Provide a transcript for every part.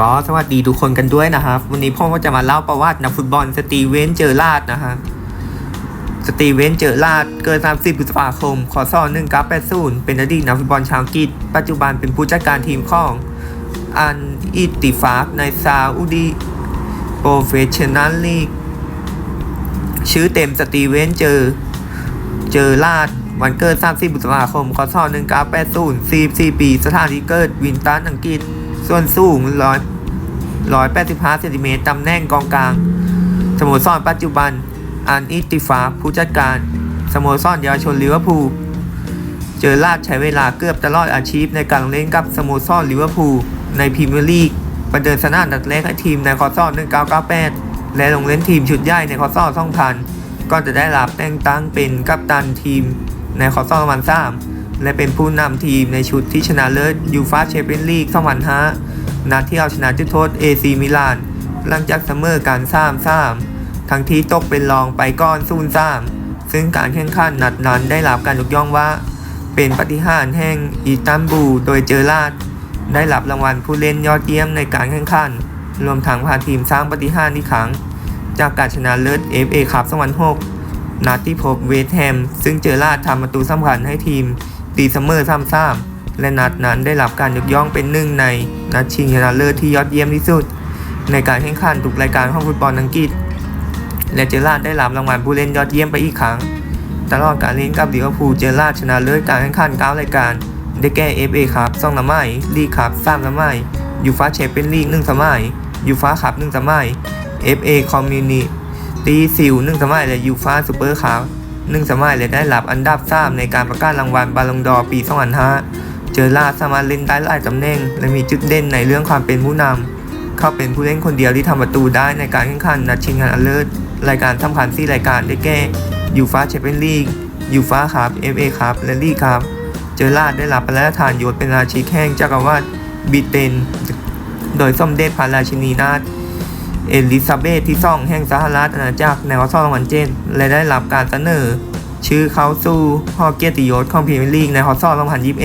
ก็สวัสดีทุกคนกันด้วยนะครับ วันนี้พ่อก็จะมาเล่าประวัตินักฟุตบอลสตีเวนเจอร์ลาดนะฮะสตีเวนเจอร์ลาดเกิด 30พฤษภาคมคศ1980 เป็นอดีตนักฟุตบอลชาวอังกฤษปัจจุบันเป็นผู้จัดการทีมของอันอิติฟากในซาอุดีโปรเฟชชั่น a ลลีกชื่อเต็มสตีเวนเจอเจอร์ลาดวันเกิด 30พฤษภาคมคศ1980 44 ปี สถานที่เกิดวินตันอังกฤษ ส่วนสูงร้อยร้อยแปดสิบห้าเซนติเมตรตำแหน่งกองกลาง สโมสรปัจจุบัน อันอิติฟาผู้จัดการ สโมสรเยาวชนลิเวอร์พูล เจอลาดใช้เวลาเกือบตลอดอาชีพในการเล่นกับสโมสรลิเวอร์พูลในพรีเมียร์ลีกประเดินสนามนัดแรกให้ทีมในคอซอน1998 และลงเล่นทีมชุดใหญ่ในคอซอน2000 ก็จะได้รับแต่งตั้งเป็นกัปตันทีมในคอซอ2003 และเป็นผู้นำทีมในชุดที่ชนะเลิศยูฟาแชมเปี้ยนลีก2005นัดที่เอาชนะจุดโทษเอซีมิลาน หลังจากเสมอกัน3-3ทั้งที่ตกเป็นรองไปก้อน0-3ซึ่งการแข่งขันนัดนั้นได้รับการยกย่องว่า เป็นปฏิหารแห่งอิสตันบูลโดยเจอราดได้รับรางวัลผู้เล่นยอดเยี่ยมในการแข่งขันรวมทั้งพาทีมสร้างปฏิหารอีกครั้ง จากการชนะเลิศ FA คัพ2006นัดที่พบเวสต์แฮม ซึ่งเจอราดทำประตูสำคัญให้ทีม ตีเสมอ3-3และนัดนั้นได้รับการยกย่องเป็นหนึ่งในนัดชิงชนะเลิศที่ยอดเยี่ยมที่สุด ในการแข่งขันทุกรายการของฟุตบอลอังกฤษ และเจอราดได้รับรางวัลผู้เล่นยอดเยี่ยมไปอีกครั้ง ตลอดการเล่นกับลิเวอร์พูลเจอราดชนะเลิศการแข่งขัน9รายการได้แก่ FA ครับ2สมัยลีกครับ3สมัยยูฟาแชมเปี้ยนลีก1สมัยยูฟาคัพ1สมัย FA คอมมิวนิตี้ซิล1สมัยและยูฟาซูเปอร์คัพ 1สมัยและได้รับอันดับ3ในการประกาศรางวัลบาลงดอร์ปี 2005 เจอราสามารถเล่นได้หลายตำแหน่ง และมีจุดเด่นในเรื่องความเป็นผู้นำ เขาเป็นผู้เล่นคนเดียวที่ทำประตูได้ในการแข่งขันนัดชิงชนะเลิศรายการสำคัญ4รายการได้แก่ยูฟาแชมเปี้ยนลีกยูฟาคัพเอฟเอคัพและลีกคัพเจอราได้รับพระราชทานยศเป็นราชิกแห่งจักรวรรดิบิเตน โดยสมเด็จพระราชินีนาถ เอลิซาเบธที่สองแห่งสหรัฐอาณาจักรในวศ2007และได้รับการเสนอ ชื่อเขาสู่หอเกียรติยศของพรีเมียร์ลีกในฮอสซอ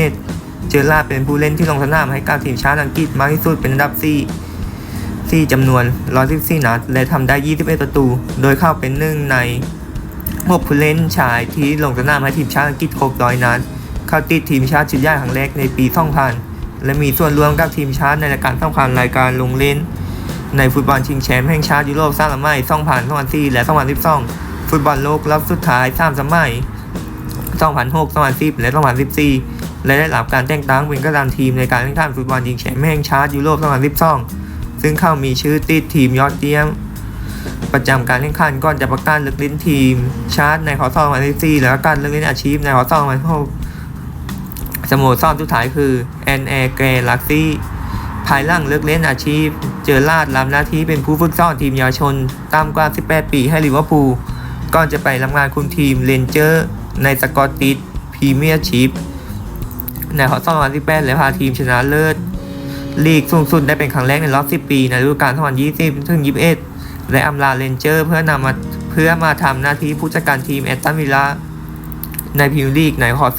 2021 เจอราเป็นผู้เล่นที่ลงสนามให้กับทีมชาติอังกฤษมากที่สุดเป็นอันดับ 4 4จำนวน 114 นัด และทำได้ 21 ประตู โดยเข้าเป็นหนึ่งใน 6 ผู้เล่นชายที่ลงสนามให้ทีมชาติอังกฤษครบร้อยนัดเข้าติดทีมชาติชุดใหญ่ครั้งแรกในปี 2000 และมีส่วนร่วมกับทีมชาติในรายการสำคัญรายการลงเล่น ในฟุตบอลชิงแชมป์แห่งชาติยุโรปสามสมัย2004และ 2012 ฟุตบอลโลกรอบสุดท้าย3สมัย 2006 2010 และ 2014 และได้รับการแต่งตั้งเป็นกัปตันทีมในการแข่งขันฟุตบอลชิงแชมป์แห่งชาติยุโรป 2012 ซึ่งเข้ามีชื่อติดทีมยอดเยี่ยม ประจำการแข่งขันก่อนจะประกาศเลือกเล่นทีม ชาติในคอร์2014 แล้วก็การเลือกเล่นอาชีพในคอร์2016สโมสรสุดท้ายคือแอนแอร์แกลักซี่ภายหลังเลือกเล่นอาชีพ เจอลาดรับหน้าที่เป็นผู้ฝึกสอนทีมเยาวชน ตามกว่า 18 ปีให้ลิเวอร์พูลก่อนจะไปรับงานคุมทีมเรนเจอร์ ในสกอตติชพรีเมียร์ชิพในคอร์2018และพาทีมชนะเลิศลีกสูงสุดได้เป็นครั้งแรกในรอบ 10 ปี ในฤดูกาล2020 ถึง 21 และอำลาเรนเจอร์ เพื่อนำมาเพื่อมาทำหน้าที่ผู้จัดการทีมแอตตันวิลล่าในพรีเมียร์ลีกในคอร์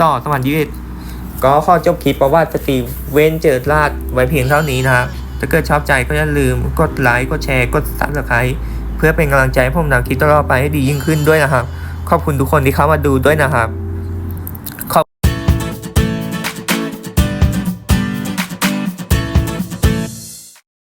2021 ก็ข้อจบคลิปประวัติสตีเวนเจอร์ลาดไว้เพียงเท่านี้นะครับ ถ้าเกิดชอบใจก็อย่าลืมกดไลค์กดแชร์กดซับสไครต์เพื่อเป็นกำลังใจให้ผมทำคลิปต่อไปให้ดียิ่งขึ้นด้วยนะครับ ขอบคุณทุกคนที่เข้ามาดูด้วยนะครับ